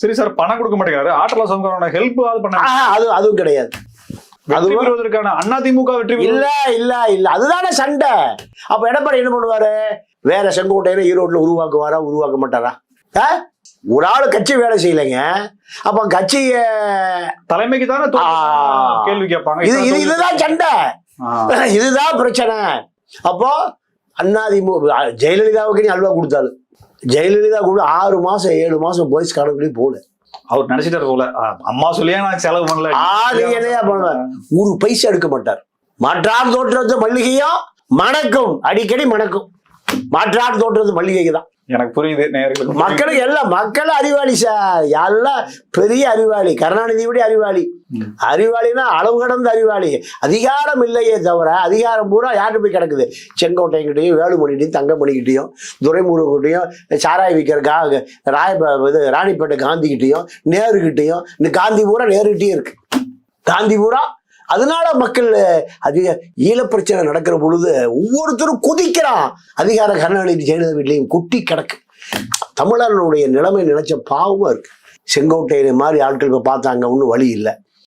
சரி சார் பணம் கொடுக்க மாட்டேங்கிறாரு. ஆட்டலா சங்கரோட ஹெல்ப் அது பண்ண அது அதுவும் கிடையாது. வெற்றி அதுவும் பெறுவதற்கான அதிமுக வெற்றி இல்ல இல்ல இல்ல. அதுதானே சண்டை. அப்ப எடப்பாடி என்ன பண்ணுவாரு? வேற செங்கோட்டையில ஈரோட்ல உருவாக்குவாரா உருவாக்க மாட்டாரா? ஒரு ஆளு கட்சி வேலை செய்யலைங்க. அப்ப கட்சிய தலைமைக்கு தானே. கேள்வி கேட்பாங்க. இது இது இதுதான் சண்டை. இதுதான் பிரச்சனை. அப்போ அண்ணாதிமுக ஜெயலலிதாவுக்கு நீ அல்வா கொடுத்தாலும். ஜெயலலிதா கூட ஆறு மாசம் ஏழு மாசம் போய்ஸ் கணக்குலயும் போல. அவர் நினைச்சிட்டாரு போல. அம்மா சொல்லியே நான் செலவு பண்ணல. ஆளு என்னையா பண்ணுவார்? ஒரு பைசா எடுக்க மாட்டார். மாற்றார் தோற்றத்து மல்லிகையும் மணக்கும். அடிக்கடி மணக்கும். மாற்றார் தோற்றது மல்லிகை தான். எனக்கு புரியுது நேர்களுக்கு மக்களுக்கு எல்லாம் மக்கள் அறிவாளி சார். எல்லாம் பெரிய அறிவாளி. கருணாநிதி விட அறிவாளி. அறிவாளினா அளவு கடந்த அறிவாளி. அதிகாரம் இல்லையே தவிர அதிகாரம் பூரா யார்கிட்ட போய் கிடக்குது? செங்கோட்டைங்கிட்டையும் வேலுமணிகிட்டையும் தங்கமணிக்கிட்டையும் துரைமுருகிட்டையும் சாராய் விற்கிற கா ராய இது ராணிப்பேட்டை காந்திக்கிட்டையும் நேருகிட்டையும் இந்த காந்தி பூரா நேருகிட்டையும் இருக்கு. காந்தி பூரா அதனால மக்கள் அதிக ஈழப்பிரச்சனை நடக்கிற பொழுது ஒவ்வொருத்தரும் குதிக்கிறான். அதிகார கருணாநிதி ஜெயலலிதா வீட்லையும் குட்டி கிடக்கு. தமிழர்களுடைய நிலைமை நினைச்ச பாவமா இருக்கு. செங்கோட்டையை மாதிரி ஆட்கள் இப்போ பார்த்தாங்க ஒன்றும் வழி இல்லை.